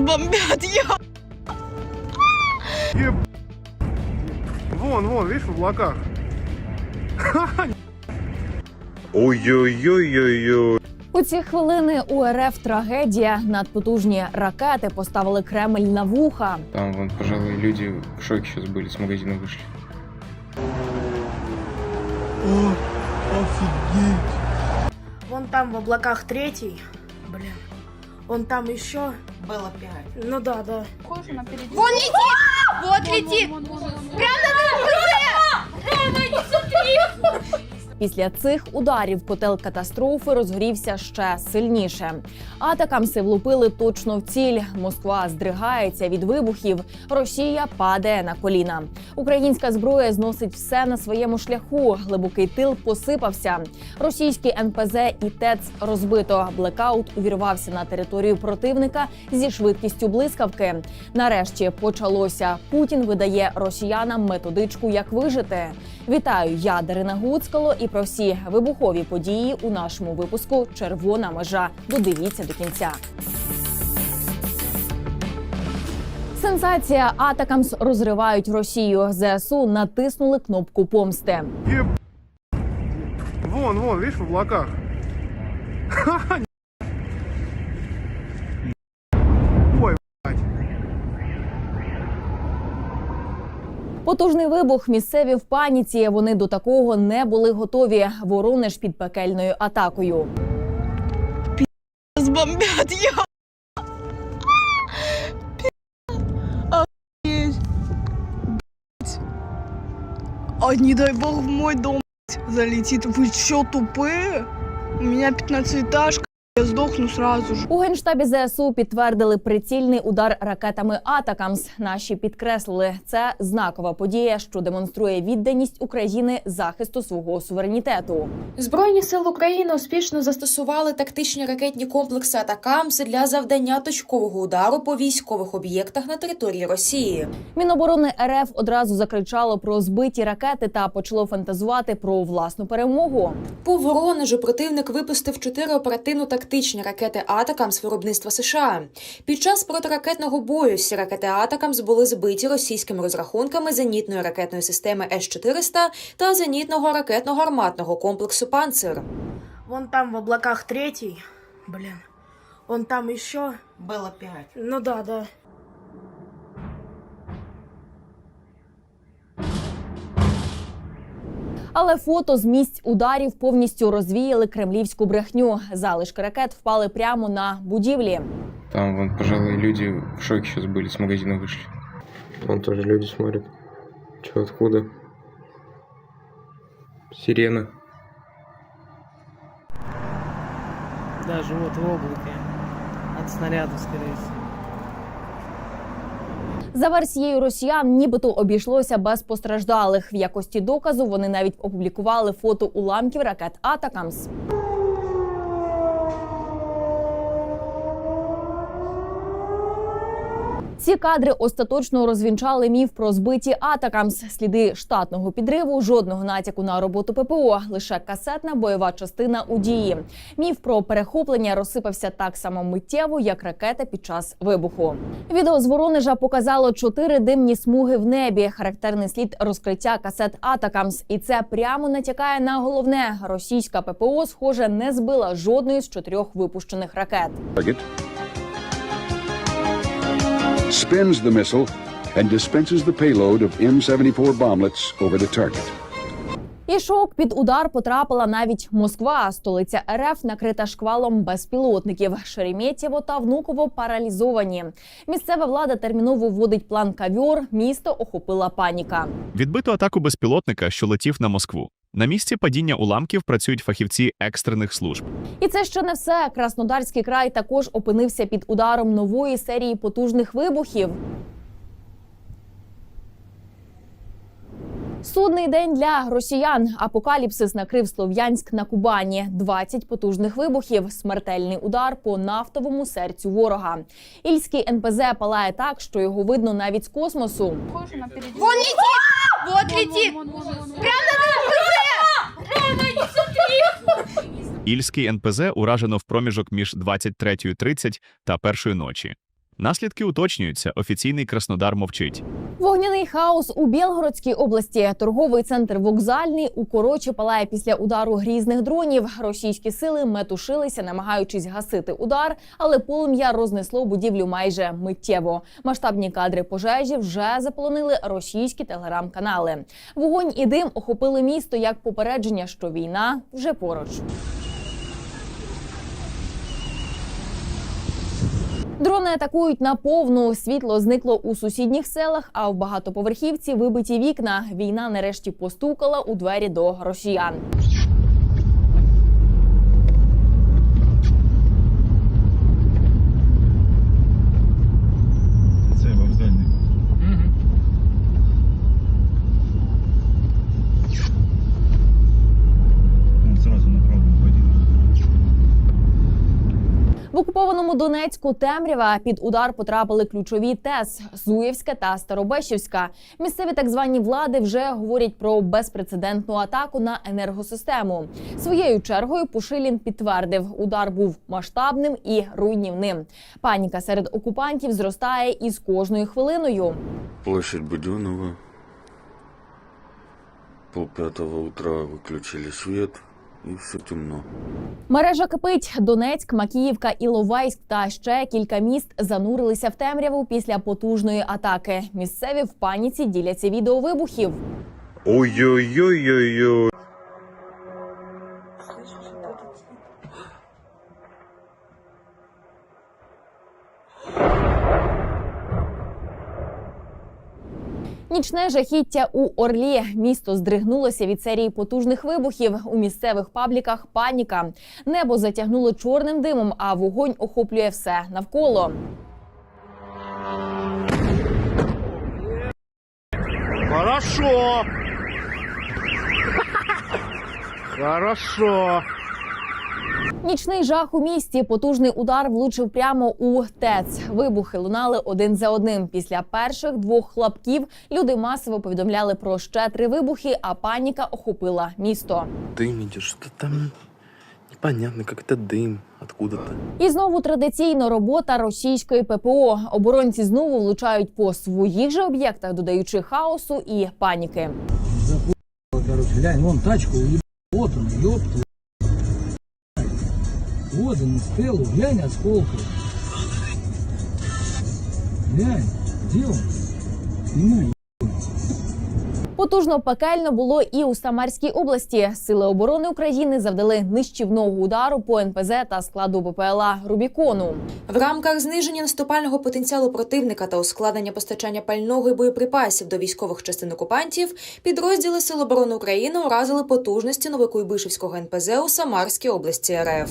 бомбят, я. Еб... Вон, вон, видишь, в облаках. Ой-ой-ой-ой-ой. У ці хвилини у РФ трагедія. Надпотужні ракети поставили Кремль на вуха. Там, вон, пожалуй, люди в шоке сейчас были, с магазина вышли. Вон там в облаках третий. Блин. Вон там еще. Было пять. Ну да, да. Кожа напереди. Вон летит! Вот летит! Прямо Після цих ударів котел катастрофи розгорівся ще сильніше. Атакамси влупили точно в ціль. Москва здригається від вибухів. Росія падає на коліна. Українська зброя зносить все на своєму шляху. Глибокий тил посипався. Російські НПЗ і ТЕЦ розбито. Блекаут увірвався на територію противника зі швидкістю блискавки. Нарешті почалося. Путін видає росіянам методичку, як вижити. Вітаю, я Дарина Гуцкало і про всі вибухові події у нашому випуску Червона межа. Додивіться до кінця. Сенсація Атакамс розривають Росію. ЗСУ натиснули кнопку помсти. Вон, вон, видишь, в облаках. Потужний вибух. Місцеві в паніці. Вони до такого не були готові. Воронеж під пекельною атакою. Бомбят, я. Охуеть. Блядь. А не дай бог в мой дом блядь, залетит. Вы чё, тупые? У меня пятнадцатиэтажка. Я сдохну сразу же. У генштабі ЗСУ підтвердили прицільний удар ракетами Атакамс. Наші підкреслили, це знакова подія, що демонструє відданість України захисту свого суверенітету. Збройні сили України успішно застосували тактичні ракетні комплекси «Атакамс» для завдання точкового удару по військових об'єктах на території Росії. Міноборони РФ одразу закричало про збиті ракети та почало фантазувати про власну перемогу. По Воронежу противник випустив чотири оперативно-тактичні ракети «Атакамс» виробництва США. Під час протиракетного бою всі ракети «Атакамс» були збиті російськими розрахунками зенітної ракетної системи С-400 та зенітного ракетно-гарматного комплексу «Панцир». Вон там в облаках третій. Блін, Вон там ще. Було пять. Ну да, да. Але фото з місць ударів повністю розвіяли кремлівську брехню. Залишки ракет впали прямо на будівлі. Там, вон, пожалуй, люди в шоке сейчас были, с магазина вышли. Вон тоже люди смотрят. Че, откуда? Сирена. Даже вот в облаке. От снаряда, скорее всего. За версією росіян, нібито обійшлося без постраждалих. В якості доказу вони навіть опублікували фото уламків ракет Атакамс. Ці кадри остаточно розвінчали міф про збиті Атакамс. Сліди штатного підриву, жодного натяку на роботу ППО, лише касетна бойова частина у дії. Міф про перехоплення розсипався так само миттєво, як ракета під час вибуху. Відео з Воронежа показало чотири димні смуги в небі. Характерний слід розкриття касет Атакамс. І це прямо натякає на головне: російська ППО, схоже, не збила жодної з чотирьох випущених ракет. Spins the missile, and dispenses the payload of M74 bomblets over the target. І шок під удар потрапила навіть Москва. Столиця РФ накрита шквалом безпілотників. Шереметєво та Внуково паралізовані. Місцева влада терміново вводить план кавьор. Місто охопила паніка. Відбито атаку безпілотника, що летів на Москву. На місці падіння уламків працюють фахівці екстрених служб. І це ще не все. Краснодарський край також опинився під ударом нової серії потужних вибухів. Судний день для росіян. Апокаліпсис накрив Слов'янськ на Кубані. 20 потужних вибухів. Смертельний удар по нафтовому серцю ворога. Ільський НПЗ палає так, що його видно навіть з космосу. Вон летит! Вот летит. Ільський НПЗ уражено в проміжок між 23.30 та першої ночі. Наслідки уточнюються. Офіційний Краснодар мовчить. Вогняний хаос у Білгородській області. Торговий центр вокзальний у корочі палає після удару грізних дронів. Російські сили метушилися, намагаючись гасити удар, але полум'я рознесло будівлю майже миттєво. Масштабні кадри пожежі вже заполонили російські телеграм-канали. Вогонь і дим охопили місто як попередження, що війна вже поруч. Дрони атакують на повну. Світло зникло у сусідніх селах, а в багатоповерхівці вибиті вікна. Війна нарешті постукала у двері до росіян. Це вокзальний. Он сразу направо уходил. В Донецьку темрява під удар потрапили ключові ТЕС Зуєвська та Старобещівська. Місцеві так звані влади вже говорять про безпрецедентну атаку на енергосистему. Своєю чергою Пушилін підтвердив, удар був масштабним і руйнівним. Паніка серед окупантів зростає із кожною хвилиною. Площадь Буденова. Полпятого утра выключили свет, и все темно. Мережа кипить. Донецьк, Макіївка, Іловайськ та ще кілька міст занурилися в темряву після потужної атаки. Місцеві в паніці діляться відео вибухів. Ой-ой-ой-ой-ой. Нічне жахіття у Орлі. Місто здригнулося від серії потужних вибухів. У місцевих пабліках паніка. Небо затягнуло чорним димом, а вогонь охоплює все навколо. Хорошо. Хорошо. Нічний жах у місті. Потужний удар влучив прямо у ТЕЦ. Вибухи лунали один за одним. Після перших двох хлопків люди масово повідомляли про ще три вибухи, а паніка охопила місто. Дым идет, что там непонятно, как это дым откуда-то. І знову традиційно робота російської ППО. Оборонці знову влучають по своїх же об'єктах, додаючи хаосу і паніки. Короче, глянь, вон тачку, уеб... вот он, ёб Вот он, стелу, глянь, осколки. Глянь, где он? Снимай. Потужно пекельно було і у Самарській області. Сили оборони України завдали нищівного удару по НПЗ та складу БПЛА Рубікону. В рамках зниження наступального потенціалу противника та ускладнення постачання пального і боєприпасів до військових частин окупантів підрозділи Сил оборони України уразили потужності Новокуйбишевського НПЗ у Самарській області РФ.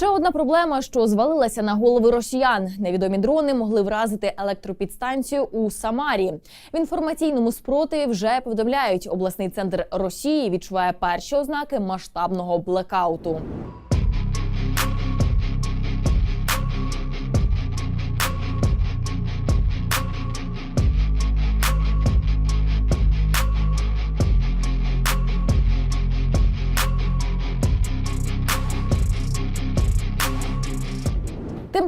Ще одна проблема, що звалилася на голови росіян. Невідомі дрони могли вразити електропідстанцію у Самарі. В інформаційному спротиві вже повідомляють, обласний центр Росії відчуває перші ознаки масштабного блекауту.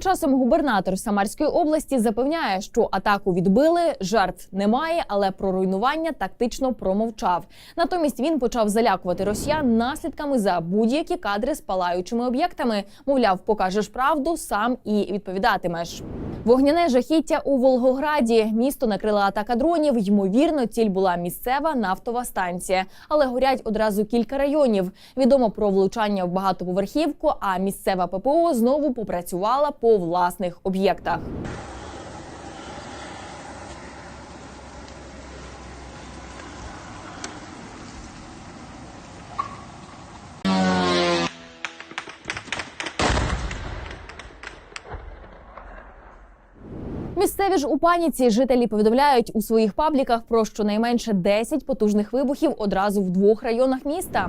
Часом губернатор Самарської області запевняє, що атаку відбили, жертв немає, але про руйнування тактично промовчав. Натомість він почав залякувати росіян наслідками за будь-які кадри з палаючими об'єктами. Мовляв, покажеш правду, сам і відповідатимеш. Вогняне жахіття у Волгограді. Місто накрила атака дронів. Ймовірно, ціль була місцева нафтова станція, але горять одразу кілька районів. Відомо про влучання в багатоповерхівку. А місцева ППО знову попрацювала по власних об'єктах. Місцеві ж у паніці жителі повідомляють у своїх пабліках про щонайменше 10 потужних вибухів одразу в двох районах міста.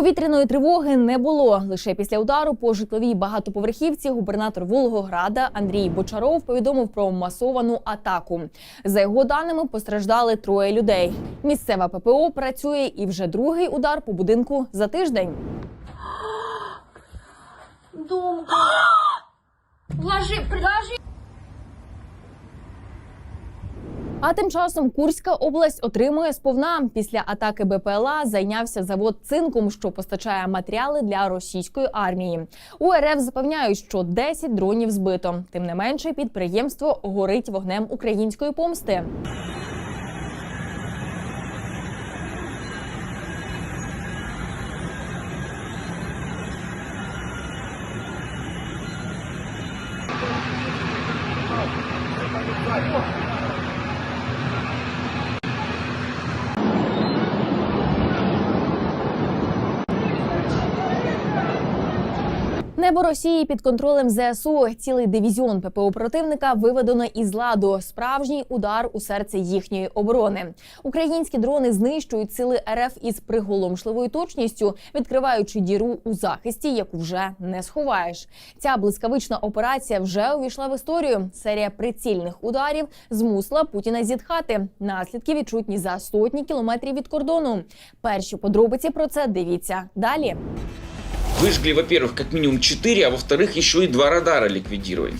Повітряної тривоги не було. Лише після удару по житловій багатоповерхівці губернатор Волгограда Андрій Бочаров повідомив про масовану атаку. За його даними, постраждали троє людей. Місцева ППО працює і вже другий удар по будинку за тиждень. Думка. Вложи, предложи. А тим часом Курська область отримує сповна. Після атаки БПЛА зайнявся завод цинком, що постачає матеріали для російської армії. У РФ запевняють, що 10 дронів збито. Тим не менше, підприємство горить вогнем української помсти. Небо Росії під контролем ЗСУ. Цілий дивізіон ППО противника виведено із ладу. Справжній удар у серце їхньої оборони. Українські дрони знищують сили РФ із приголомшливою точністю, відкриваючи діру у захисті, яку вже не сховаєш. Ця блискавична операція вже увійшла в історію. Серія прицільних ударів змусила Путіна зітхати. Наслідки відчутні за сотні кілометрів від кордону. Перші подробиці про це дивіться далі. Выжгли, во-первых, как минимум 4, а во-вторых, еще и два радара ликвидировали.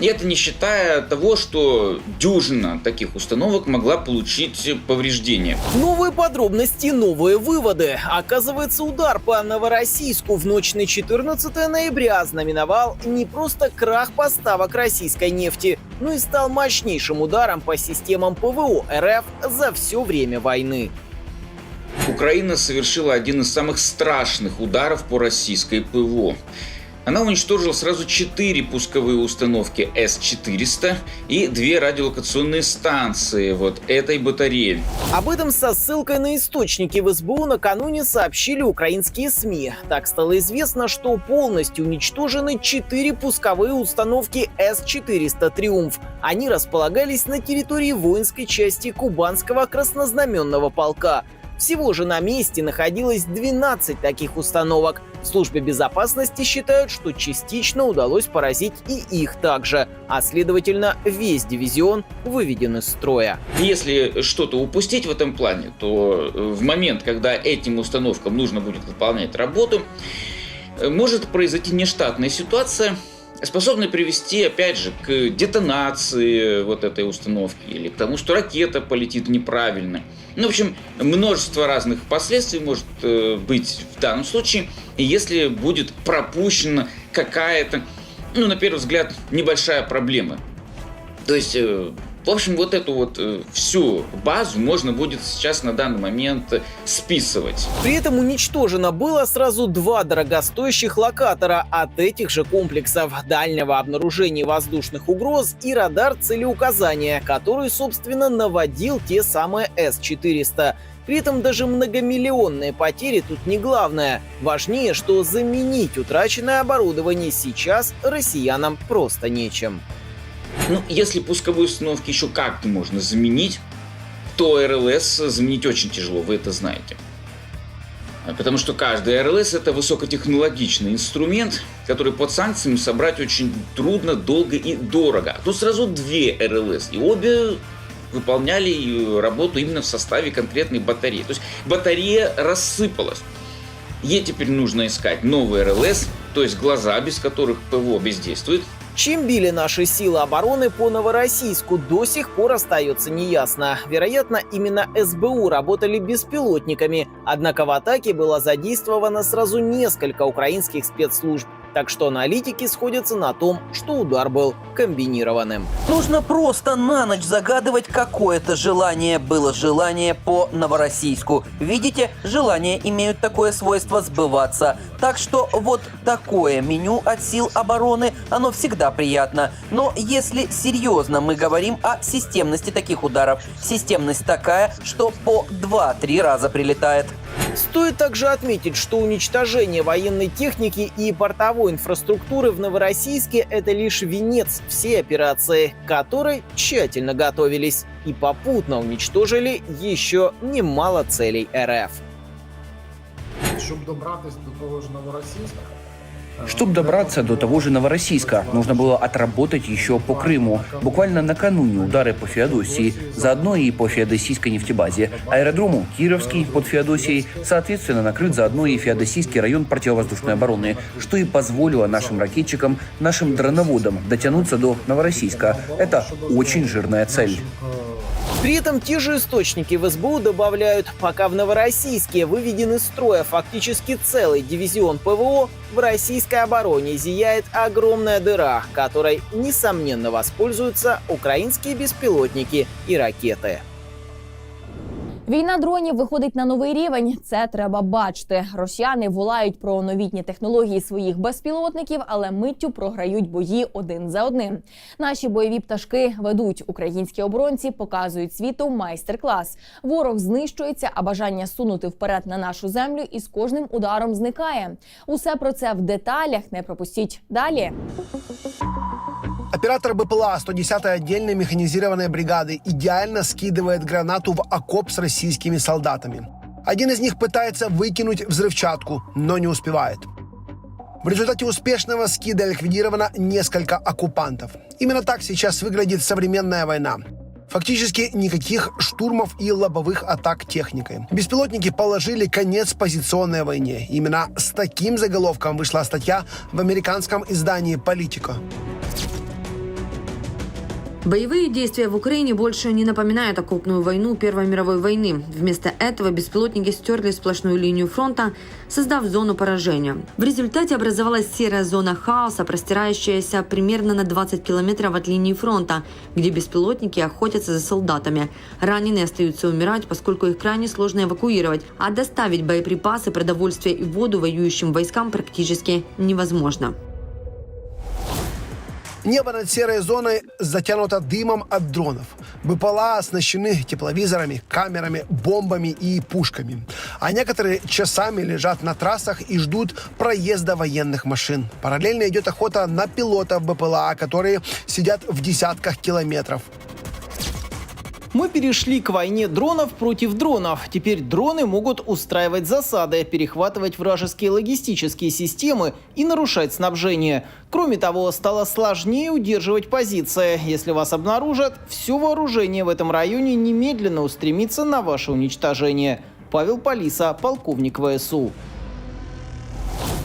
И это не считая того, что дюжина таких установок могла получить повреждения. Новые подробности, новые выводы. Оказывается, удар по Новороссийску в ночь на 14 ноября знаменовал не просто крах поставок российской нефти, но и стал мощнейшим ударом по системам ПВО РФ за все время войны. Украина совершила один из самых страшных ударов по российской ПВО. Она уничтожила сразу четыре пусковые установки С-400 и две радиолокационные станции вот этой батареи. Об этом со ссылкой на источники в СБУ накануне сообщили украинские СМИ. Так стало известно, что полностью уничтожены четыре пусковые установки С-400 «Триумф». Они располагались на территории воинской части Кубанского краснознаменного полка. Всего же на месте находилось 12 таких установок. В службе безопасности считают, что частично удалось поразить и их также, а следовательно весь дивизион выведен из строя. Если что-то упустить в этом плане, то э, в момент, когда этим установкам нужно будет выполнять работу, э, может произойти нештатная ситуация, способная привести, опять же, к детонации вот этой установки или к тому, что ракета полетит неправильно. Ну, в общем, множество разных последствий может э, быть в данном случае, если будет пропущена какая-то, ну, на первый взгляд, небольшая проблема. То есть, э, в общем, вот эту вот э, всю базу можно будет сейчас на данный момент э, списывать. При этом уничтожено было сразу два дорогостоящих локатора от этих же комплексов дальнего обнаружения воздушных угроз и радар целеуказания, который, собственно, наводил те самые С-400. При этом даже многомиллионные потери тут не главное. Важнее, что заменить утраченное оборудование сейчас россиянам просто нечем. Ну, если пусковые установки еще как-то можно заменить, то РЛС заменить очень тяжело, вы это знаете. А Потому что каждый РЛС это высокотехнологичный инструмент, который под санкциями собрать очень трудно, долго и дорого. А тут сразу две РЛС, и обе выполняли э, работу именно в составе конкретной батареи. То есть батарея рассыпалась. Ей теперь нужно искать новый РЛС, то есть глаза, без которых ПВО бездействует, Чем били наши силы обороны по Новороссийску, до сих пор остается неясно. Вероятно, именно СБУ работали беспилотниками, однако в атаке было задействовано сразу несколько украинских спецслужб. Так что аналитики сходятся на том, что удар был комбинированным. Нужно просто на ночь загадывать какое-то желание. Было желание по Новороссийску. Видите, желания имеют такое свойство сбываться. Так что вот такое меню от сил обороны, оно всегда приятно. Но если серьезно мы говорим о системности таких ударов, системность такая, что по 2-3 раза прилетает. Стоит также отметить, что уничтожение военной техники и портовой инфраструктуры в Новороссийске – это лишь венец всей операции, которой тщательно готовились и попутно уничтожили еще немало целей РФ. Щоб добратися до того ж Новоросійська, Чтобы добраться до того же Новороссийска, нужно было отработать еще по Крыму. Буквально накануне удары по Феодосии, заодно и по феодосийской нефтебазе. Аэродрому Кировский под Феодосией, соответственно, накрыт заодно и Феодосийский район противовоздушной обороны, что и позволило нашим ракетчикам, нашим дроноводам дотянуться до Новороссийска. Это очень жирная цель. При этом те же источники в СБУ добавляют, пока в Новороссийске выведен из строя фактически целый дивизион ПВО, в российской обороне зияет огромная дыра, которой, несомненно, воспользуются украинские беспилотники и ракеты. Війна дронів виходить на новий рівень. Це треба бачити. Росіяни волають про новітні технології своїх безпілотників, але миттю програють бої один за одним. Наші бойові пташки ведуть українські оборонці, показують світу майстер-клас. Ворог знищується, а бажання сунути вперед на нашу землю із кожним ударом зникає. Усе про це в деталях. Не пропустіть далі. Оператор БПЛА 110-й отдельной механизированной бригады идеально скидывает гранату в окоп с российскими солдатами. Один из них пытается выкинуть взрывчатку, но не успевает. В результате успешного скида ликвидировано несколько оккупантов. Именно так сейчас выглядит современная война. Фактически никаких штурмов и лобовых атак техникой. Беспилотники положили конец позиционной войне. Именно с таким заголовком вышла статья в американском издании «Политика». Боевые действия в Украине больше не напоминают окопную войну Первой мировой войны. Вместо этого беспилотники стерли сплошную линию фронта, создав зону поражения. В результате образовалась серая зона хаоса, простирающаяся примерно на 20 километров от линии фронта, где беспилотники охотятся за солдатами. Раненые остаются умирать, поскольку их крайне сложно эвакуировать, а доставить боеприпасы, продовольствие и воду воюющим войскам практически невозможно. Небо над серой зоной затянуто дымом от дронов. БПЛА оснащены тепловизорами, камерами, бомбами и пушками. А некоторые часами лежат на трассах и ждут проезда военных машин. Параллельно идет охота на пилотов БПЛА, которые сидят в десятках километров. Мы перешли к войне дронов против дронов. Теперь дроны могут устраивать засады, перехватывать вражеские логистические системы и нарушать снабжение. Кроме того, стало сложнее удерживать позиции. Если вас обнаружат, все вооружение в этом районе немедленно устремится на ваше уничтожение. Павел Полиса, полковник ВСУ.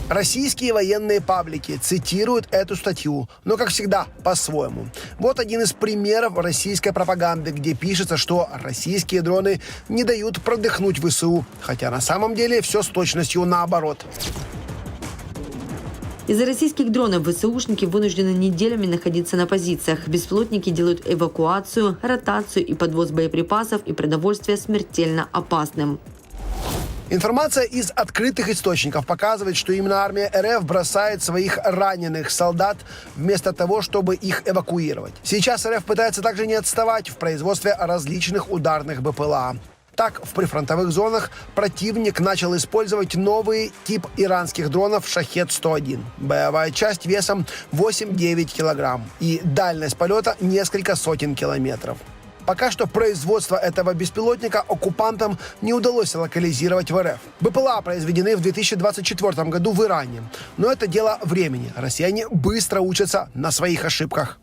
Российские военные паблики цитируют эту статью, но, как всегда, по-своему. Вот один из примеров российской пропаганды, где пишется, что российские дроны не дают продыхнуть ВСУ, хотя на самом деле все с точностью наоборот. Из-за российских дронов ВСУшники вынуждены неделями находиться на позициях. Беспилотники делают эвакуацию, ротацию и подвоз боеприпасов и продовольствия смертельно опасным. Информация из открытых источников показывает, что именно армия РФ бросает своих раненых солдат вместо того, чтобы их эвакуировать. Сейчас РФ пытается также не отставать в производстве различных ударных БПЛА. Так, в прифронтовых зонах противник начал использовать новый тип иранских дронов «Шахет-101». Боевая часть весом 8-9 килограмм и дальность полета несколько сотен километров. Пока что производство этого беспилотника оккупантам не удалось локализировать в РФ. БПЛА произведены в 2024 году в Иране. Но это дело времени. Россияне быстро учатся на своих ошибках.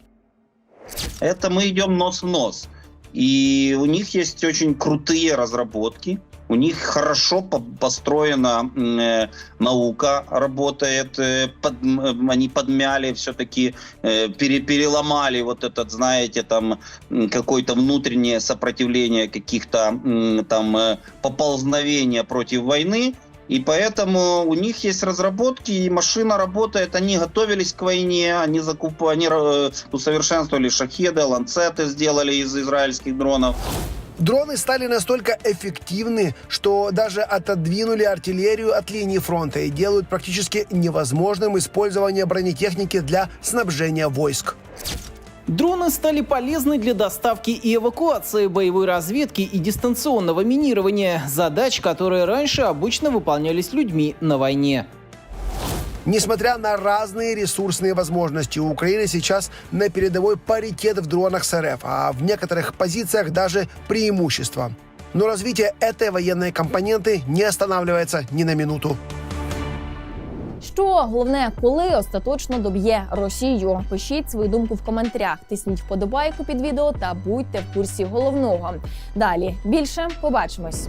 Это мы идем нос в нос. И у них есть очень крутые разработки. У них хорошо по- построена э, наука, работает. э, под- м, они подмяли все-таки, э, пере- переломали вот этот, знаете, там какое-то внутреннее сопротивление каких-то там э, поползновения против войны. И поэтому у них есть разработки, и машина работает. Они готовились к войне, они закуп... они э, усовершенствовали шахеды, ланцеты сделали из израильских дронов. Дроны стали настолько эффективны, что даже отодвинули артиллерию от линии фронта и делают практически невозможным использование бронетехники для снабжения войск. Дроны стали полезны для доставки и эвакуации боевой разведки и дистанционного минирования, задач, которые раньше обычно выполнялись людьми на войне. Несмотря на разные ресурсные возможности, у Украины сейчас на передовой паритет в дронах с РФ, а в некоторых позициях даже преимущество. Но развитие этой военной компоненты не останавливается ни на минуту. Що головне, коли остаточно доб'є Росію? Пишіть свою думку в коментарях, тисніть вподобайку під відео та будьте в курсі головного. Далі більше побачимось.